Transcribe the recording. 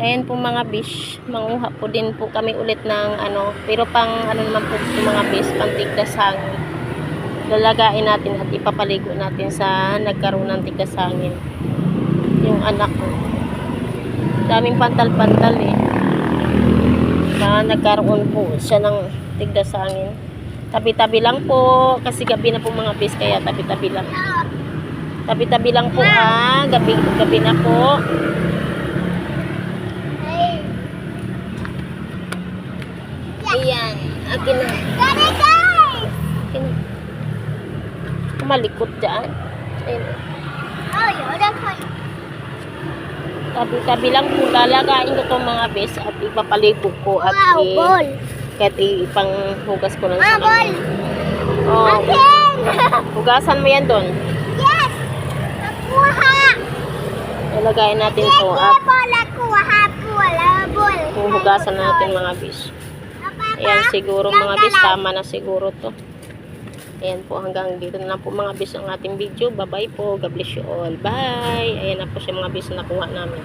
Ayan po mga bish, manguha po din po kami ulit ng ano, pero pang ano naman po ito mga bish, pang tigdasangin. Lalagain natin at ipapaligo natin sa nagkaroon ng tigdasangin. Yung anak ko. Daming pantal-pantal eh. Na nagkaroon po siya ng tigdasangin. Tabi-tabi lang po, kasi gabi na po mga bish, kaya tabi-tabi lang. Tabi-tabi lang po ha, gabi, gabi na po. Ayan, akin na. Daddy, guys! Akin na. Malikot dyan. Ayan. Oh, yun ang kay. Tabi-tabi lang po, lalagain ko itong mga bes at ipapaligo ko at Wow, i- ball! kahit ipang hugas ko lang Ah, ball! Oh, Akin! hugasan mo yan doon. yes! Nakuha! Ilagayin natin to Sige, at ball wala ball. hugasan natin mga bis. Ayan, siguro mga bis, tama na siguro to. Ayan po, hanggang dito na lang po mga bis ang ating video. Bye-bye po. God bless you all. Bye! Ayan na po siya mga bis na nakuha namin.